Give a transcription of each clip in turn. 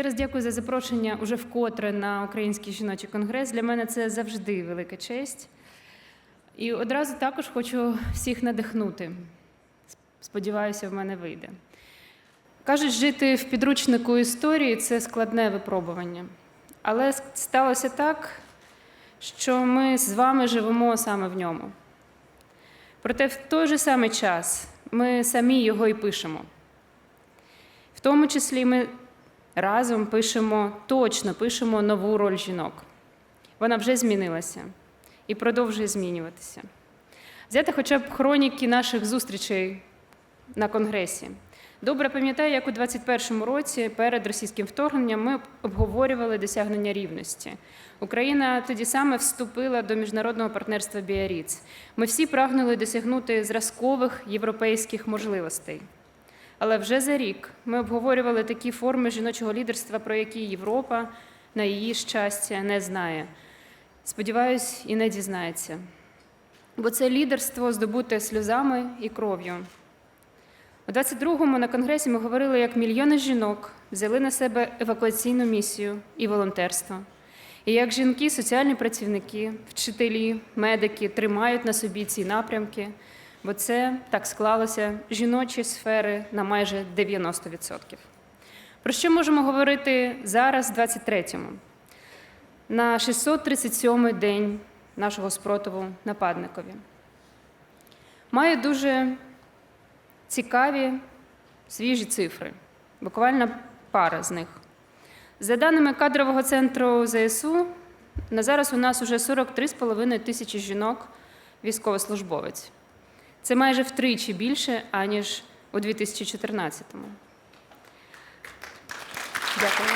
Ще раз дякую за запрошення уже вкотре на Український жіночий конгрес. Для мене це завжди велика честь. І одразу також хочу всіх надихнути. Сподіваюся, в мене вийде. Кажуть, жити в підручнику історії це складне випробування. Але сталося так, що ми з вами живемо саме в ньому. Проте в той же самий час ми самі його і пишемо. В тому числі ми разом пишемо, точно пишемо нову роль жінок. Вона вже змінилася і продовжує змінюватися. Взяти хоча б хроніки наших зустрічей на Конгресі. Добре пам'ятаю, як у 21-му році перед російським вторгненням ми обговорювали досягнення рівності. Україна тоді саме вступила до міжнародного партнерства Біаріц. Ми всі прагнули досягнути зразкових європейських можливостей. Але вже за рік ми обговорювали такі форми жіночого лідерства, про які Європа на її щастя не знає. Сподіваюсь, і не дізнається. Бо це лідерство здобуте сльозами і кров'ю. У 22-му на конгресі ми говорили, як мільйони жінок взяли на себе евакуаційну місію і волонтерство. І як жінки, соціальні працівники, вчителі, медики тримають на собі ці напрямки, бо це так склалося жіночі сфери на майже 90%. Про що можемо говорити зараз, 23-му? На 637-й день нашого спротиву нападникові. Маю дуже цікаві свіжі цифри, буквально пара з них. За даними кадрового центру ЗСУ, на зараз у нас уже 43,5 тисячі жінок військовослужбовець. Це майже втричі більше, аніж у 2014-му. Дякую.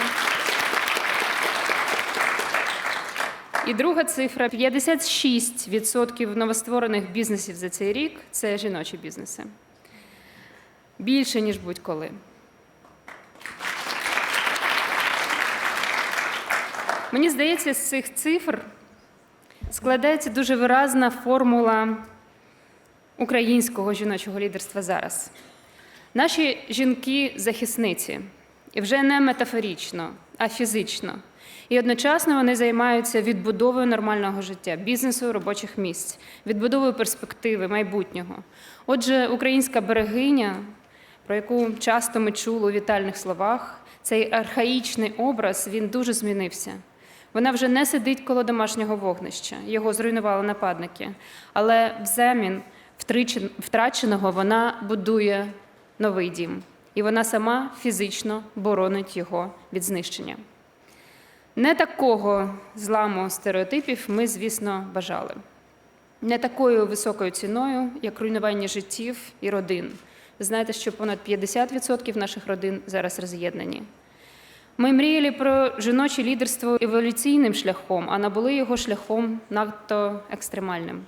І друга цифра: 56% новостворених бізнесів за цей рік це жіночі бізнеси. Більше, ніж будь-коли. Мені здається, з цих цифр складається дуже виразна формула українського жіночого лідерства зараз. Наші жінки-захисниці, і вже не метафорично, а фізично. І одночасно вони займаються відбудовою нормального життя, бізнесу, робочих місць, відбудовою перспективи, майбутнього. Отже, українська берегиня, про яку часто ми чули у вітальних словах, цей архаїчний образ він дуже змінився. Вона вже не сидить коло домашнього вогнища, його зруйнували нападники, але взамін втраченого вона будує новий дім, і вона сама фізично боронить його від знищення. Не такого зламу стереотипів ми, звісно, бажали. Не такою високою ціною, як руйнування життів і родин. Ви знаєте, що понад 50% наших родин зараз роз'єднані. Ми мріяли про жіноче лідерство еволюційним шляхом, а набули його шляхом надто екстремальним.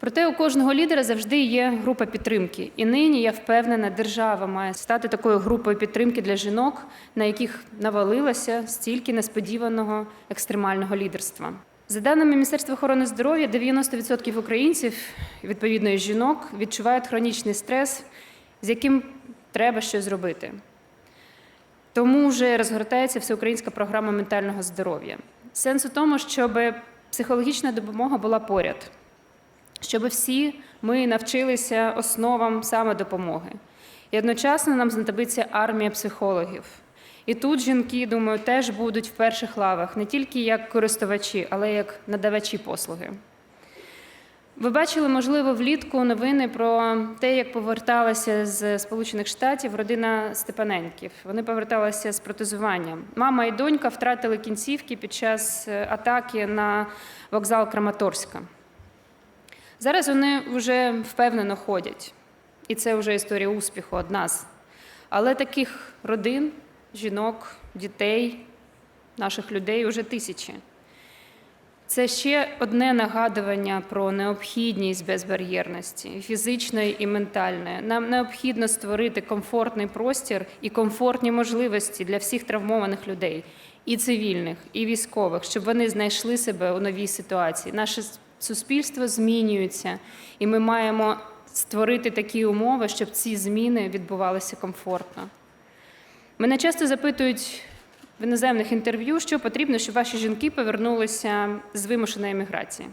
Проте у кожного лідера завжди є група підтримки. І нині я впевнена, держава має стати такою групою підтримки для жінок, на яких навалилося стільки несподіваного екстремального лідерства. За даними Міністерства охорони здоров'я, 90% українців, відповідно і жінок, відчувають хронічний стрес, з яким треба щось зробити. Тому вже розгортається всеукраїнська програма ментального здоров'я. Сенс у тому, щоб психологічна допомога була поряд, щоб всі ми навчилися основам самодопомоги. І одночасно нам знадобиться армія психологів. І тут жінки, думаю, теж будуть в перших лавах не тільки як користувачі, але й як надавачі послуги. Ви бачили, можливо, влітку новини про те, як поверталася з Сполучених Штатів родина Степаненків. Вони поверталися з протезуванням. Мама і донька втратили кінцівки під час атаки на вокзал Краматорська. Зараз вони вже впевнено ходять, і це вже історія успіху од нас. Але таких родин, жінок, дітей, наших людей вже тисячі. Це ще одне нагадування про необхідність безбар'єрності, фізичної і ментальної. Нам необхідно створити комфортний простір і комфортні можливості для всіх травмованих людей, і цивільних, і військових, щоб вони знайшли себе у новій ситуації. Наше суспільство змінюється, і ми маємо створити такі умови, щоб ці зміни відбувалися комфортно. Мене часто запитують в іноземних інтерв'ю, що потрібно, щоб ваші жінки повернулися з вимушеної еміграції.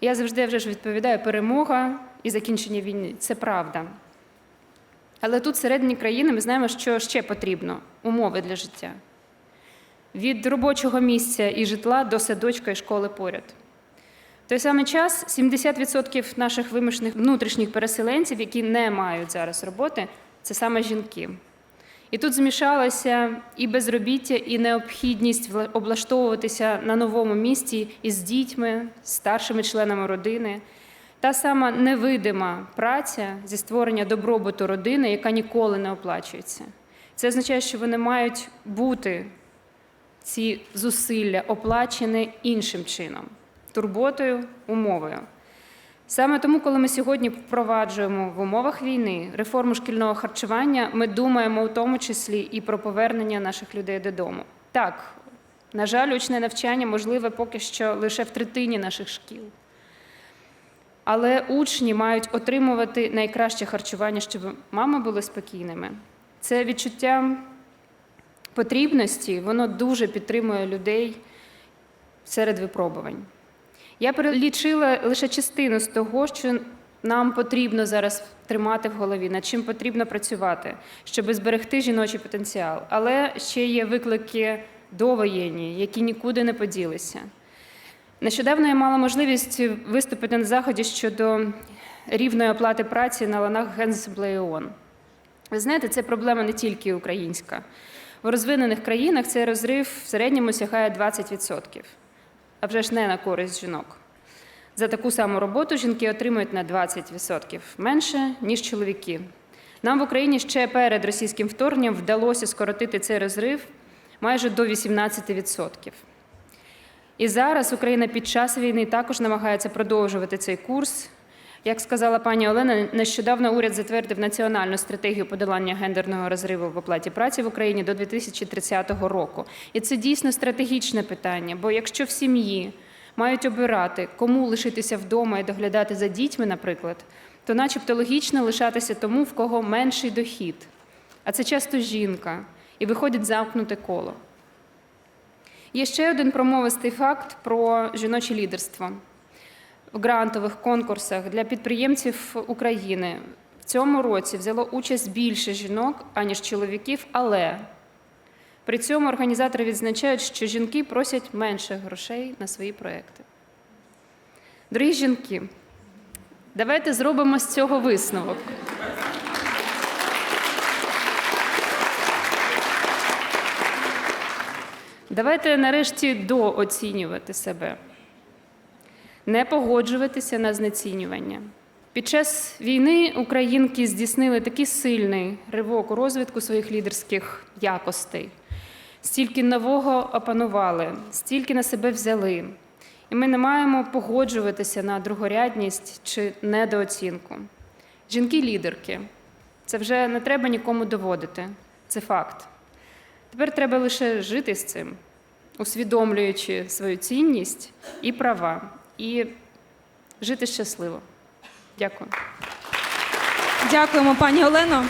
Я завжди вже ж відповідаю: перемога і закінчення війни це правда. Але тут, всередині країни, ми знаємо, що ще потрібно умови для життя. Від робочого місця і житла до садочка і школи поряд. Той самий час 70% наших вимушених внутрішніх переселенців, які не мають зараз роботи, це саме жінки. І тут змішалося і безробіття, і необхідність облаштовуватися на новому місці із дітьми, старшими членами родини. Та сама невидима праця зі створення добробуту родини, яка ніколи не оплачується. Це означає, що вони мають бути ці зусилля оплачені іншим чином турботою, умовою. Саме тому, коли ми сьогодні впроваджуємо в умовах війни реформу шкільного харчування, ми думаємо у тому числі і про повернення наших людей додому. Так, на жаль, очне навчання можливе поки що лише в третині наших шкіл. Але учні мають отримувати найкраще харчування, щоб мами були спокійними. Це відчуття потрібності, воно дуже підтримує людей серед випробувань. Я перелічила лише частину з того, що нам потрібно зараз тримати в голові, над чим потрібно працювати, щоб зберегти жіночий потенціал. Але ще є виклики довоєнні, які нікуди не поділися. Нещодавно я мала можливість виступити на заході щодо рівної оплати праці на ланах Генасамблеї ООН. Ви знаєте, це проблема не тільки українська. В розвинених країнах цей розрив в середньому сягає 20%, а вже ж не на користь жінок. За таку саму роботу жінки отримують на 20% менше, ніж чоловіки. Нам в Україні ще перед російським вторгненням вдалося скоротити цей розрив майже до 18%. І зараз Україна під час війни також намагається продовжувати цей курс. Як сказала пані Олена, нещодавно уряд затвердив національну стратегію подолання гендерного розриву в оплаті праці в Україні до 2030 року. І це дійсно стратегічне питання, бо якщо в сім'ї мають обирати, кому лишитися вдома і доглядати за дітьми, наприклад, то начебто логічно лишатися тому, в кого менший дохід. А це часто жінка, і виходить замкнуте коло. Є ще один промовистий факт про жіноче лідерство в грантових конкурсах для підприємців України. В цьому році взяло участь більше жінок, аніж чоловіків, але при цьому організатори відзначають, що жінки просять менше грошей на свої проекти. Дорогі жінки, давайте зробимо з цього висновок. Давайте нарешті дооцінювати себе, не погоджуватися на знецінювання. Під час війни українки здійснили такий сильний ривок у розвитку своїх лідерських якостей, стільки нового опанували, стільки на себе взяли. І ми не маємо погоджуватися на другорядність чи недооцінку. Жінки-лідерки це вже не треба нікому доводити, це факт. Тепер треба лише жити з цим, усвідомлюючи свою цінність і права, і жити щасливо. Дякую. Дякуємо, пані Олено.